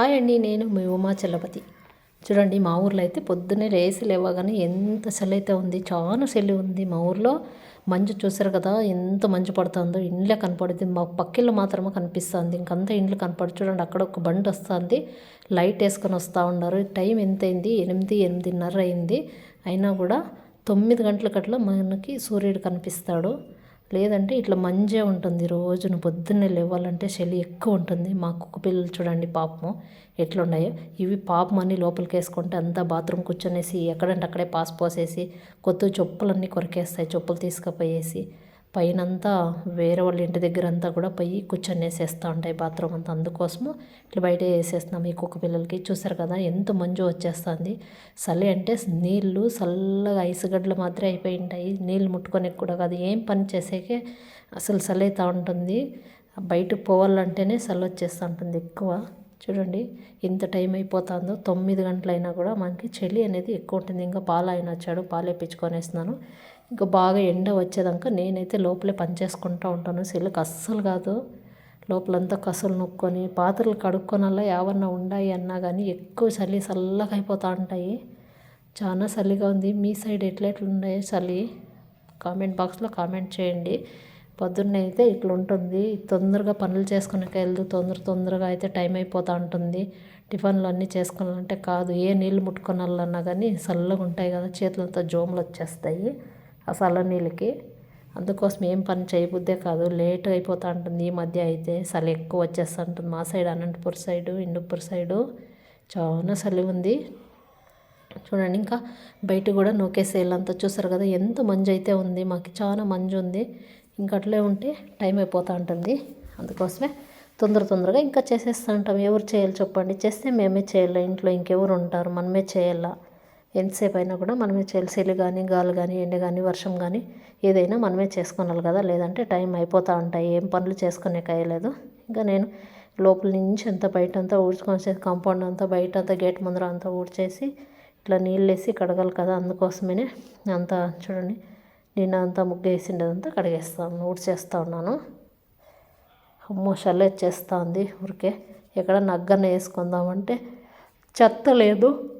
Hi అండి నేను మీ ఉమా చలపతి. చూడండి మా ఊర్లో అయితే పొద్దున్నే లేసి లేవగానే ఎంత చలి అయితే ఉంది. చాలా చలి ఉంది మా ఊర్లో. మంచు చూసారు కదా ఎంత మంచు పడుతుందో. ఇండ్లే కనపడుతుంది మా పక్కిళ్ళు మాత్రమే కనిపిస్తుంది. ఇంకంతా ఇండ్లు కనపడు చూడండి అక్కడ ఒక బండి వస్తుంది. లైట్ వేసుకొని వస్తూ ఉన్నారు. టైం ఎంత అయింది ఎనిమిది ఎనిమిదిన్నర అయింది. అయినా కూడా తొమ్మిది గంటలకట్లా మనకి సూర్యుడు కనిపిస్తాడు. లేదంటే ఇట్లా మంచిగా ఉంటుంది రోజును పొద్దున్నే లేవాలంటే చలి ఎక్కువ ఉంటుంది. మా కుక్క పిల్లలు చూడండి పాపము ఎట్లున్నాయో. ఇవి పాపం అన్ని లోపలికి వేసుకుంటే అంతా బాత్రూమ్ కూర్చొనేసి ఎక్కడంటే అక్కడే పాస్ పోసేసి కొత్త చెప్పులన్నీ కొరికేస్తాయి చెప్పులు తీసుకుపోయేసి. పైనంతా వేరే వాళ్ళ ఇంటి దగ్గర అంతా కూడా పోయి కూర్చొని వేసేస్తూ ఉంటాయి బాత్రూమ్ అంతా. అందుకోసము ఇట్లా బయట వేసేస్తున్నాం. ఈ కుక్క పిల్లలకి చూసారు కదా ఎంత మంజు వచ్చేస్తుంది. చలి అంటే నీళ్ళు చల్లగా ఐసుగడ్డలు మాత్రమే అయిపోయి ఉంటాయి. నీళ్ళు ముట్టుకొని కూడా కాదు ఏం పని చేసేకే అసలు చలి అవుతూ ఉంటుంది. బయటకు పోవాలంటేనే చలి వచ్చేస్తూ ఉంటుంది ఎక్కువ. చూడండి ఎంత టైం అయిపోతుందో. తొమ్మిది గంటలైనా కూడా మనకి చలి అనేది ఎక్కువ ఉంటుంది. ఇంకా పాలు ఆయన వచ్చాడు పాలు వేయించుకొని వేస్తున్నాను. ఇంకా బాగా ఎండ వచ్చేదాకా నేనైతే లోపలే పని చేసుకుంటూ ఉంటాను. సెల్లుకి అస్సలు కాదు. లోపలంతా కసులు నొక్కొని పాత్రలు కడుక్కొనల్లా ఏమన్నా ఉండాయి అన్నా కానీ ఎక్కువ చలి చల్లగా అయిపోతూ ఉంటాయి. చాలా చలిగా ఉంది. మీ సైడ్ ఎట్లా ఎట్లున్నాయో చలి? కామెంట్ బాక్స్లో కామెంట్ చేయండి. పొద్దున్న అయితే ఇట్లా ఉంటుంది తొందరగా పనులు చేసుకునే వెళ్దు తొందర తొందరగా అయితే టైం అయిపోతూ ఉంటుంది. టిఫిన్లు అన్నీ చేసుకోవాలంటే కాదు. ఏ నీళ్ళు ముట్టుకోనాలన్నా కానీ చల్లగా ఉంటాయి కదా. చేతులంతా జోములు వచ్చేస్తాయి. ఆ చల్ల నీళ్ళకి. అందుకోసం ఏం పని చేయబుద్దే కాదు. లేట్ అయిపోతూ ఉంటుంది ఈ మధ్య అయితే చలి ఎక్కువ వచ్చేస్తూ ఉంటుంది మా side Anantapur side Indupur side చాలా చలి ఉంది. చూడండి ఇంకా బయట కూడా నూకేసేళ్ళంతా చూసారు కదా ఎంత మంజు అయితే ఉంది. మాకు చాలా మంజు ఉంది. ఇంకా అట్లే ఉంటే టైం అయిపోతూ ఉంటుంది అందుకోసమే తొందర తొందరగా ఇంకా చేసేస్తూ ఉంటాం ఎవరు చేయాలి చెప్పండి. చేస్తే మేమే చేయాలి? ఇంట్లో ఇంకెవరు ఉంటారు? మనమే చేయాలా? ఎంతసేపు అయినా కూడా మనమే చేయాలి కానీ గాలి కానీ ఎండ కానీ వర్షం కానీ ఏదైనా మనమే చేసుకోవాలి కదా. లేదంటే టైం అయిపోతూ ఉంటాయి. ఏం పనులు చేసుకునే కాయలేదు ఇంకా నేను లోపల నుంచి అంతా బయట అంతా ఊడ్చుకొని కాంపౌండ్ అంతా బయట అంతా గేట్ ముందర అంతా ఊడ్చేసి ఇట్లా నీళ్ళు వేసి కడగాలి కదా. అందుకోసమే అంతా చూడండి. నేను అంతా ముగ్గు కడిగేస్తా కడిగేస్తాను ఊడ్చేస్తూ ఉన్నాను. అమ్మో చల్ల ఉంది ఊరికే. ఎక్కడ నగ్గన వేసుకుందామంటే చెత్త లేదు.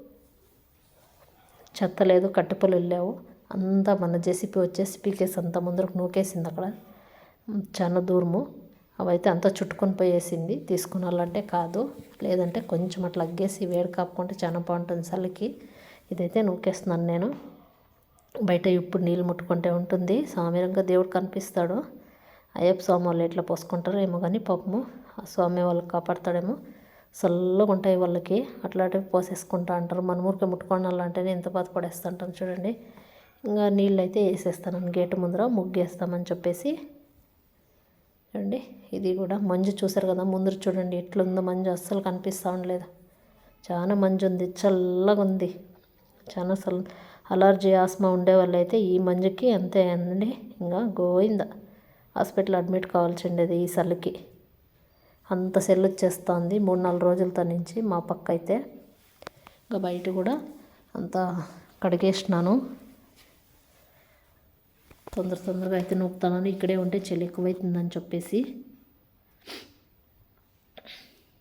చెత్త లేదు కట్టెపులు వెళ్ళావు. అంతా మన జేసీపీ వచ్చేసి పీకేసి అంత ముందరకు నూకేసింది అక్కడ. చాలా దూరము. అవైతే అంతా చుట్టుకొని పోయేసింది. తీసుకున్నాలంటే కాదు. లేదంటే కొంచెం అట్లా అగ్గేసి వేడి కాపుకుంటే చాలా బాగుంటుంది చలికి. ఇదైతే నూకేస్తున్నాను నేను. బయట ఇప్పుడు నీళ్ళు ముట్టుకుంటే ఉంటుంది. సామీరంగా దేవుడు కనిపిస్తాడు. అయ్యప్ప స్వామి వాళ్ళు ఎట్లా పోసుకుంటారో ఏమో కానీ పాపము. ఆ స్వామి వాళ్ళకి కాపాడతాడేమో. చల్లగా ఉంటాయి వాళ్ళకి. అట్లాంటివి పోసేసుకుంటా అంటారు. మన ఊరికే ముట్టుకోవాలంటేనే ఎంత బాధపడేస్తుంటాను చూడండి. ఇంకా నీళ్ళు అయితే వేసేస్తాను. గేటు ముందర ముగ్గేస్తామని చెప్పేసి. చూడండి ఇది కూడా మంజు చూసారు కదా. ముందర చూడండి ఎట్లుందో మంజు. అస్సలు కనిపిస్తూ ఉండలేదు. చాలా మంజు ఉంది. చల్లగా ఉంది. చాలా సల్ అలర్జీ ఆస్మా ఉండే వాళ్ళైతే ఈ మంజుకి అంతే అండి. ఇంకా గోయిందా హాస్పిటల్ అడ్మిట్ కావాల్సిండేది ఈ చలికి అంత సెల్ వచ్చేస్తుంది. మూడు నాలుగు రోజులతో నుంచి మా పక్క అయితే ఇంకా బయట కూడా అంతా కడిగేసినాను. తొందర తొందరగా అయితే నూపుతాను ఇక్కడే ఉంటే చలి ఎక్కువైతుందని చెప్పేసి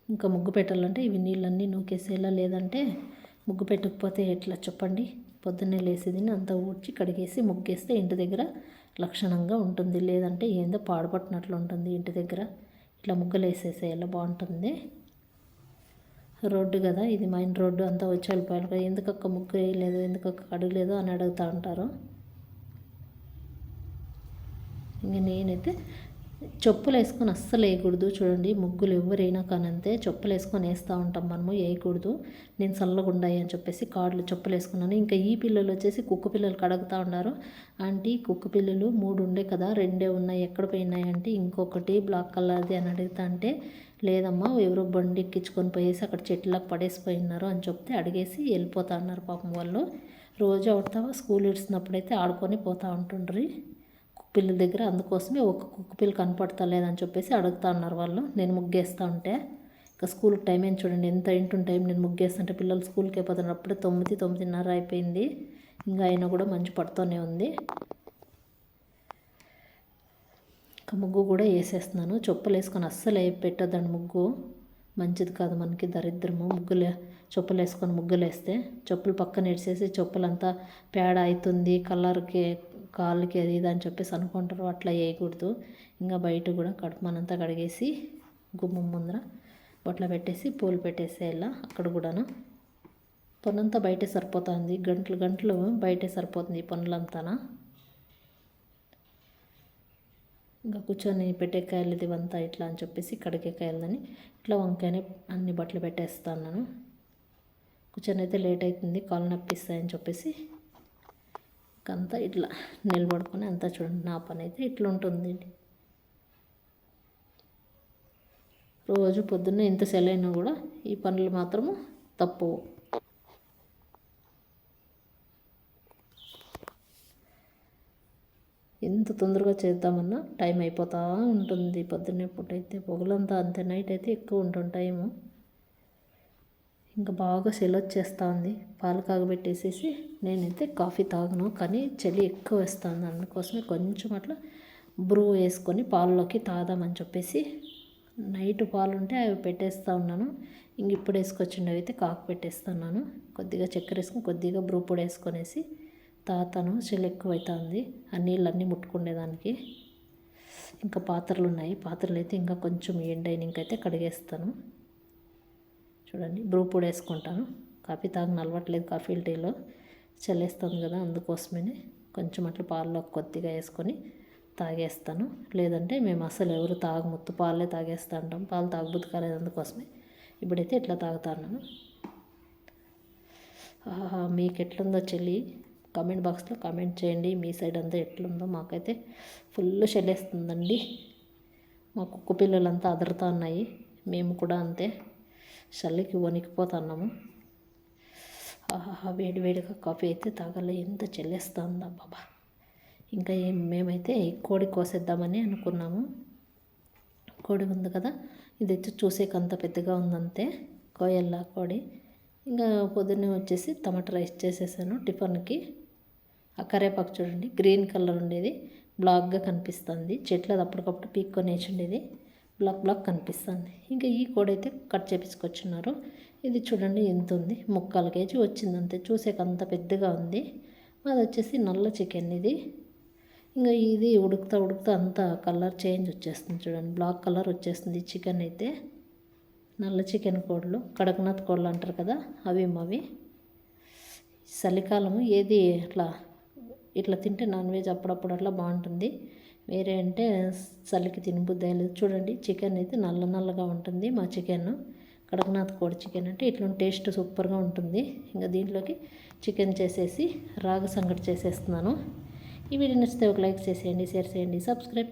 ఇంకా ముగ్గు పెట్టాలంటే ఇవి నీళ్ళన్నీ నూకేసేలా లేదంటే ముగ్గు పెట్టకపోతే ఎట్లా చెప్పండి? పొద్దున్నే లేసేది అంతా ఊడ్చి కడిగేసి ముగ్గేస్తే ఇంటి దగ్గర లక్షణంగా ఉంటుంది. లేదంటే ఏందో పాడుపట్టినట్లు ఉంటుంది ఇంటి దగ్గర. ఇట్లా ముగ్గులు వేసేసేయాలి బాగుంటుంది? రోడ్డు కదా ఇది మైన్ రోడ్డు అంతా వచ్చి వెళ్ళిపోయాలి కదా. ఎందుకక్క ముగ్గు వేయలేదు ఎందుకక్క అడగలేదు అని అడుగుతూ ఉంటారు. ఇంక నేనైతే చెప్పులు వేసుకొని అస్సలు వేయకూడదు. చూడండి ముగ్గులు ఎవరైనా కానంతే చెప్పులు వేసుకొని వేస్తూ ఉంటాం మనము వేయకూడదు. నేను చల్లగుండాయి అని చెప్పేసి కాళ్ళు చెప్పులు వేసుకున్నాను ఇంకా ఈ పిల్లలు వచ్చేసి కుక్క పిల్లలు కడుగుతూ ఉన్నారు. ఆంటీ కుక్క పిల్లలు మూడు ఉండే కదా రెండే ఉన్నాయి. ఎక్కడ పోయినాయి అంటే ఇంకొకటి బ్లాక్ కలర్ది అని అడుగుతా అంటే లేదమ్మా ఎవరో బండి ఎక్కించుకొని పోయేసి అక్కడ చెట్లకు పడేసిపోయినారు అని చెప్తే అడిగేసి వెళ్ళిపోతా ఉన్నారు పాపం వాళ్ళు. రోజు అవుతావా? స్కూల్ ఇడిచినప్పుడైతే ఆడుకొని పోతూ ఉంటుండ్రి పిల్లల దగ్గర అందుకోసమే ఒక కుక్క పిల్ల కనపడతా లేదని చెప్పేసి అడుగుతా ఉన్నారు వాళ్ళు. నేను ముగ్గేస్తూ ఉంటే. ఇంకా స్కూల్కి టైం ఏం చూడండి ఎంత ఇంటున్న టైం నేను ముగ్గేస్తుంటే పిల్లలు స్కూల్కి అయిపోతున్నారు అప్పుడే తొమ్మిది తొమ్మిదిన్నర అయిపోయింది. ఇంకా అయినా కూడా మంచి పడుతూనే ఉంది. ఇంకా ముగ్గు కూడా వేసేస్తున్నాను. చెప్పులు వేసుకొని అస్సలు పెట్టొద్దండి ముగ్గు. మంచిది కాదు మనకి దరిద్రము. ముగ్గులు చెప్పులు వేసుకొని ముగ్గులు వేస్తే చెప్పులు పక్కన ఇడిసేసి చెప్పులంతా పేడ అవుతుంది కలర్కి కాళ్ళకి అది ఇది అని చెప్పేసి అనుకుంటారు. అట్లా వేయకూడదు. ఇంకా బయట కూడా కడుపుమనంతా కడిగేసి గుమ్మం ముందర బొట్ల పెట్టేసి పూలు పెట్టేసేయాల అక్కడ కూడాను. పనంతా బయటే సరిపోతుంది. గంటలు గంటలు బయటే సరిపోతుంది ఈ పనులంతానా? ఇంకా కూర్చొని పెట్టే కాయలు ఇవంతా ఇట్లా అని చెప్పేసి కడిగేకాయలని ఇట్లా వంకాయనే అన్ని బట్టలు పెట్టేస్తాను కూర్చొని అయితే లేట్ అవుతుంది. కాలు నప్పిస్తాయని చెప్పేసి అంతా ఇట్లా నిలబడుకొని అంతా చూడండి నా పని అయితే ఇట్లా ఉంటుంది రోజు పొద్దున్నే ఎంత సెలైనా కూడా ఈ పనులు మాత్రము తప్పు ఎంత తొందరగా చేద్దామన్నా టైం అయిపోతూ ఉంటుంది. పొద్దున్నే పూట అయితే పొగలంతా అంతే నైట్ అయితే ఎక్కువ ఉంటుంది టైము. ఇంకా బాగా సెలవచ్చేస్తా ఉంది పాలు కాగబెట్టేసేసి నేనైతే కాఫీ తాగను. కానీ చలి ఎక్కువ వేస్తుంది అందుకోసమే కొంచెం అట్లా బ్రూ వేసుకొని పాలలోకి తాదామని చెప్పేసి నైట్ పాలు ఉంటే అవి పెట్టేస్తూ ఉన్నాను. ఇంక ఇప్పుడు వేసుకొచ్చిండవి అయితే కాకు పెట్టేస్తున్నాను. కొద్దిగా చక్కెర వేసుకొని కొద్దిగా బ్రూ పొడి వేసుకొనేసి తాతను. చలి ఎక్కువ అవుతుంది ఆ నీళ్ళన్నీ ముట్టుకునేదానికి ఇంకా పాత్రలు ఉన్నాయి పాత్రలు అయితే ఇంకా కొంచెం ఎండైనాకైతే కడిగేస్తాను. చూడండి బ్రూ పొడి వేసుకుంటాను. కాఫీ తాగని అలవాట్లేదు. కాఫీ టీలో చల్లేస్తుంది కదా అందుకోసమే కొంచెం అట్లా పాలలో కొద్దిగా వేసుకొని తాగేస్తాను. లేదంటే మేము అసలు ఎవరు తాగముత్తు పాలే తాగేస్తా ఉంటాం పాలు తాగబుద్ధి కాలేదు అందుకోసమే ఇప్పుడైతే ఇట్లా తాగుతాను మీకు ఎట్లుందో చెల్లి కామెంట్ బాక్స్లో కామెంట్ చేయండి. మీ సైడ్ అంతా ఎట్లుందో మాకైతే ఫుల్ చెల్లేస్తుందండి. మా కుక్క పిల్లలంతా అదరుతా ఉన్నాయి. మేము కూడా అంతే. చల్లకి వణికిపోతున్నాము. ఆహా వేడి వేడిగా కాఫీ అయితే తాగాలి. ఎంత చెల్లేస్తుందా బాబా ఇంకా ఏం మేమైతే కోడి కోసేద్దామని అనుకున్నాము. కోడి ఉంది కదా ఇది వచ్చి చూసేకంత పెద్దగా ఉందంతే కోయల్లా కోడి. ఇంకా పొద్దున్నే వచ్చేసి టమాటా రైస్ చేసేసాను టిఫిన్కి. ఆ కరేపాకు చూడండి గ్రీన్ కలర్ ఉండేది బ్లాక్గా కనిపిస్తుంది. చెట్లు అది అప్పటికప్పుడు పీక్కొని వేసి ఉండేది. బ్లాక్ బ్లాక్ కనిపిస్తుంది. ఇంకా ఈ కోడి అయితే కట్ చేపించుకొచ్చున్నారు. ఇది చూడండి ఎంత ఉంది. ముక్కాలు కేజీ వచ్చిందంతే చూసేకంత అంత పెద్దగా ఉంది. అది వచ్చేసి నల్ల చికెన్ ఇది. ఇంకా ఇది ఉడుకుతా ఉడుకుతా అంత కలర్ చేంజ్ వచ్చేస్తుంది చూడండి. బ్లాక్ కలర్ వచ్చేస్తుంది చికెన్ అయితే. నల్ల చికెన్ కోళ్ళు కడకనాథ్ కోళ్ళు అంటారు కదా అవి మావి చలికాలము ఏది అట్లా ఇట్లా తింటే నాన్ వెజ్ అప్పుడప్పుడు అట్లా బాగుంటుంది. వేరే అంటే చలికి తినబుద్ది చూడండి చికెన్ అయితే నల్ల నల్లగా ఉంటుంది మా చికెన్ కడకనాథ్ కోడి చికెన్ అంటే ఇట్లా టేస్ట్ సూపర్గా ఉంటుంది. ఇంకా దీంట్లోకి చికెన్ చేసేసి రాగ సంగటి చేసేస్తున్నాను. ఈ వీడియో నచ్చితే ఒక లైక్ చేసేయండి షేర్ చేయండి సబ్స్క్రైబ్